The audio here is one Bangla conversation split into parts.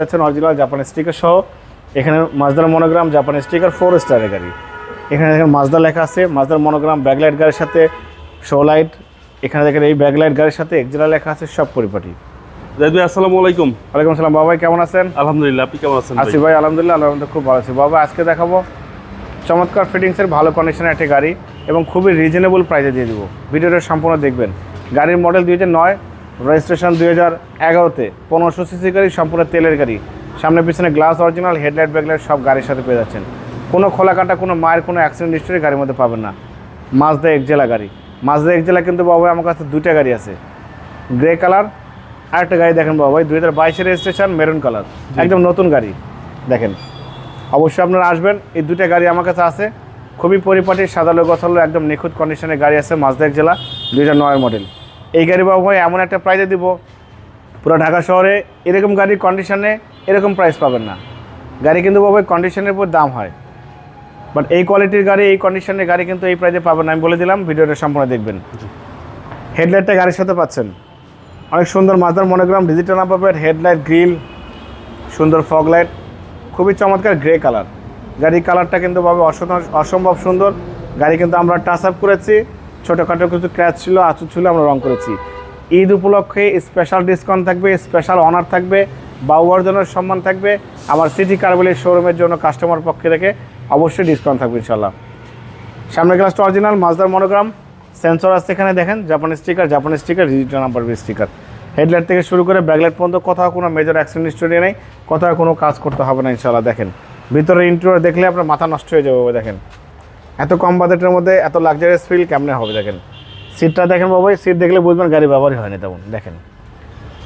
যাচ্ছেন অরিজিনাল জাপানের স্টিকার সহ। এখানে মাজদার মনোগ্রাম জাপানের স্টিকার ফোর স্টারের গাড়ি। এখানে দেখেন মাজদা লেখা আছে মাজদার মনোগ্রাম ব্যাকলাইট গাড়ির সাথে শো লাইট এখানে দেখেন এই ব্যাকলাইট গাড়ির সাথে এক্সিলা লেখা আছে সব পরিপাটি। জাহিদ ভাই আসসালামু আলাইকুম। ওয়ালাইকুম আসসালাম বাবাই কেমন আছেন? আলহামদুলিল্লাহ আপনি কেমন আছেন ভাই? আসি ভাই আলহামদুলিল্লাহ আলহামদুলিল্লাহ খুব ভালো আছি। বাবা আজকে দেখাবো চমৎকার ফিটিংসের ভালো কন্ডিশনের একটি গাড়ি এবং খুবই রিজনেবল প্রাইসে দিয়ে দিব। ভিডিওটা সম্পূর্ণ দেখবেন। গাড়ির মডেল দুই হাজার নয় রেজিস্ট্রেশন দুই হাজার এগারোতে পনেরোশো সিসি গাড়ি সম্পূর্ণ তেলের গাড়ি। সামনে পিছনে গ্লাস অরিজিনাল হেডলাইট ব্যাকলাইট সব গাড়ির সাথে পেয়ে যাচ্ছেন। কোনো খোলা কাটা কোনো মায়ের কোনো অ্যাক্সিডেন্ট হিস্টোরি গাড়ির মধ্যে পাবেন না। মাজদা একজেলা গাড়ি। মাজদা একজেলা কিন্তু বাবা আমার কাছে দুইটা গাড়ি আছে। গ্রে কালার আরেকটা গাড়ি দেখেন বাবা ভাই দুই হাজার বাইশের রেজিস্ট্রেশন মেরুন কালার একদম নতুন গাড়ি। দেখেন অবশ্যই আপনারা আসবেন এই দুইটা গাড়ি আমার কাছে আছে। খুবই পরিপাটি সাদালো গছালো একদম নিখুঁত কন্ডিশনের গাড়ি আছে মালদাক জেলা দুই হাজার নয়ের মডেল এই গাড়ি বাবু ভাই এমন একটা প্রাইজে দিব। পুরো ঢাকা শহরে এরকম গাড়ির কন্ডিশনে এরকম প্রাইস পাবেন না। গাড়ি কিন্তু বাবু কন্ডিশনের উপর দাম হয়। বাট এই কোয়ালিটির গাড়ি এই কন্ডিশনের গাড়ি কিন্তু এই প্রাইজে পাবেন না। আমি বলে দিলাম ভিডিওটা সম্পূর্ণ দেখবেন। হেডলাইটটা গাড়ির সাথে পাচ্ছেন। অনেক সুন্দর mother monogram digital number headlight grill সুন্দর ফগ লাইট খুবই চমৎকার গ্রে কালার গাড়ির কালারটা কিন্তু অসম- অসম্ভব সুন্দর। গাড়ি কিন্তু আমরা টাচ আপ করেছি। ছোটোখাটো কিছু ক্র্যাচ ছিল, আচু ছিল, আমরা রং করেছি। ঈদ উপলক্ষে স্পেশাল ডিসকাউন্ট থাকবে স্পেশাল অনার থাকবে বাবু অর্জনের সম্মান থাকবে, আমার সিটি কারবেলের শোরুমের জন্য কাস্টমার পক্ষে থেকে অবশ্যই ডিসকাউন্ট থাকবে ইনশাল্লাহ সামনের গ্লাসটা অরিজিনাল মাজদার মনোগ্রাম সেন্সর আছে এখানে দেখেন জাপানি স্টিকার জাপানি sticker digital number sticker headlight থেকে শুরু করে ব্যাকলাইট পর্যন্ত কোথাও কোনো মেজর অ্যাক্সিডেন্ট হিস্টোরি নেই, কোথাও কোনো কাজ করতে হবে না ইনশাল্লাহ দেখেন। ভিতরে ইন্টেরিয়র দেখলে আপনার মাথা নষ্ট হয়ে যাবে, দেখেন। এত কম বাজেটের মধ্যে এত লাক্সারিয়াস ফিল কেমনে হবে দেখেন? সিটটা দেখেন বাবা সিট দেখলে বুঝবেন গাড়ি ব্যবহারই হয়নি তেমন, দেখেন।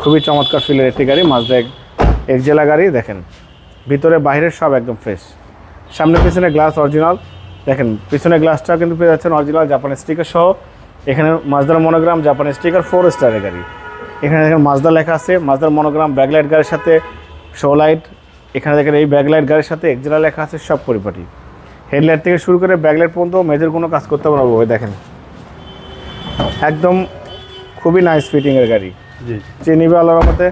খুবই চমৎকার ফিলের একটি গাড়ি মাজদা এক জেলা গাড়ি, দেখেন। ভিতরে বাইরের সব একদম ফ্রেশ সামনে, পিছনে গ্লাস অরিজিনাল দেখেন, পিছনে গ্লাসটা কিন্তু পেয়ে যাচ্ছেন অরিজিনাল জাপানের স্টিকার সহ। এখানে মাজদার মনোগ্রাম জাপানের স্টিকার ফোর স্টারের গাড়ি। এখানে দেখেন মাজদা লেখা আছে মাজদার মনোগ্রাম ব্যাকলাইট গাড়ির সাথে শো লাইট এখানে দেখেন এই ব্যাকলাইট গাড়ির সাথে এক্সিলা লেখা আছে, সব পরিপাটি। হেডলাইট থেকে শুরু করে ব্যাকলাইট পর্যন্ত মেজর কোনো কাজ করতে পারব ওই দেখেন। একদম খুবই নাইস ফিটিংয়ের গাড়ি। যে নিবে আল্লাহর মতে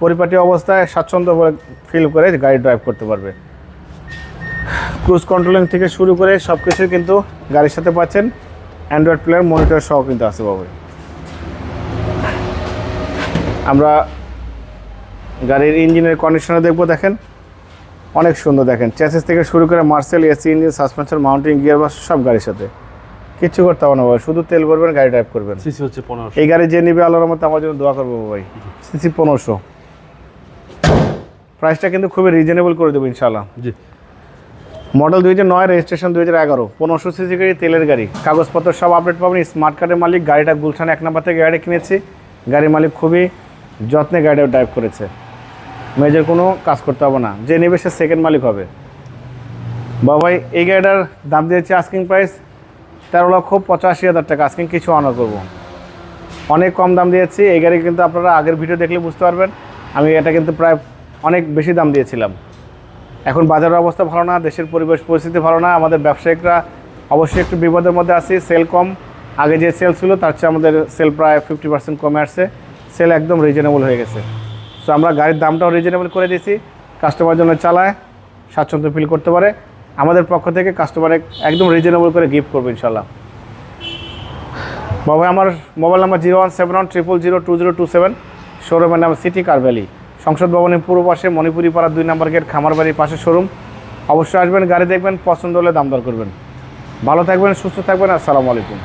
পরিপাটি অবস্থায় স্বাচ্ছন্দ্য বলে ফিল করে গাড়ি ড্রাইভ করতে পারবে। ক্রুজ কন্ট্রোলিং থেকে শুরু করে সব কিছুই কিন্তু গাড়ির সাথে পাচ্ছেন। অ্যান্ড্রয়েড প্লেয়ার মনিটর সহ কিন্তু আছে বাবু। আমরা গাড়ির ইঞ্জিনের কন্ডিশনে দেখব দেখেন। অনেক সুন্দর দেখেন। চ্যাসিস থেকে শুরু করে Marcel AC engine suspension mounting gear বাস সব গাড়ির সাথে। কিচ্ছু করতে হবে না বাবা শুধু তেল ভরবেন গাড়ি ড্রাইভ করবেন। সিসি হচ্ছে পনেরোশো। এই গাড়ি যে নিবে আল্লাহর মতো আমার জন্য দোয়া করব ভাই। সিসি পনেরোশো। প্রাইসটা কিন্তু খুবই রিজনেবল করে দেবো ইনশাল্লাহ জি। মডেল দুই হাজার নয় রেজিস্ট্রেশন দুই হাজার এগারো। পনেরোশো সিসি গাড়ি তেলের গাড়ি। কাগজপত্র সব আপডেট পাবেন স্মার্ট কার্ডের মালিক। গাড়িটা গুলশান এক নাম্বার থেকে গাড়ি কিনেছি। গাড়ির মালিক খুবই যত্নে গাড়িটা ড্রাইভ করেছে। মেজর কোনো কাজ করতে হবে না। যে নেবে সে সেকেন্ড মালিক হবে। বাবাই এই গাড়িটার দাম দিয়েছে আস্কিং প্রাইস তেরো লক্ষ পঁচাশি হাজার টাকা। আস্কিং কিছু অনার করব। অনেক কম দাম দিয়েছি। এই গাড়ি কিন্তু আপনারা আগের ভিডিও দেখলে বুঝতে পারবেন। আমি এটা কিন্তু প্রায় অনেক বেশি দাম দিয়েছিলাম। এখন বাজারের অবস্থা ভালো না, দেশের পরিবেশ পরিস্থিতি ভালো না। আমাদের ব্যবসায়িকরা অবশ্যই একটু বিপদের মধ্যে আছি। সেল কম। আগে যে সেল ছিল, তার চেয়ে আমাদের সেল প্রায় ফিফটি পার্সেন্ট কমে আসছে। সেল একদম রিজনেবল হয়ে গেছে। সো আমরা গাড়ির দামটাও রিজনেবল করে দিয়েছি। কাস্টমার জন্য চালায়, স্বাচ্ছন্দ্য ফিল করতে পারে। আমাদের পক্ষ থেকে কাস্টমার একদম রিজনেবল করে গিফট করব ইনশাল্লাহ বাবা, আমার mobile number zero one seven one triple zero two zero two seven শোরুমের নাম সিটি কার ভ্যালি সংসদ ভবনের পূর্ব পাশে মণিপুরি পাড়া দুই নম্বর গেট, খামারবাড়ির পাশে শোরুম অবশ্যই আসবেন, গাড়ি দেখবেন, পছন্দ হলে দাম দর করবেন। ভালো থাকবেন, সুস্থ থাকবেন, আসসালামু আলাইকুম।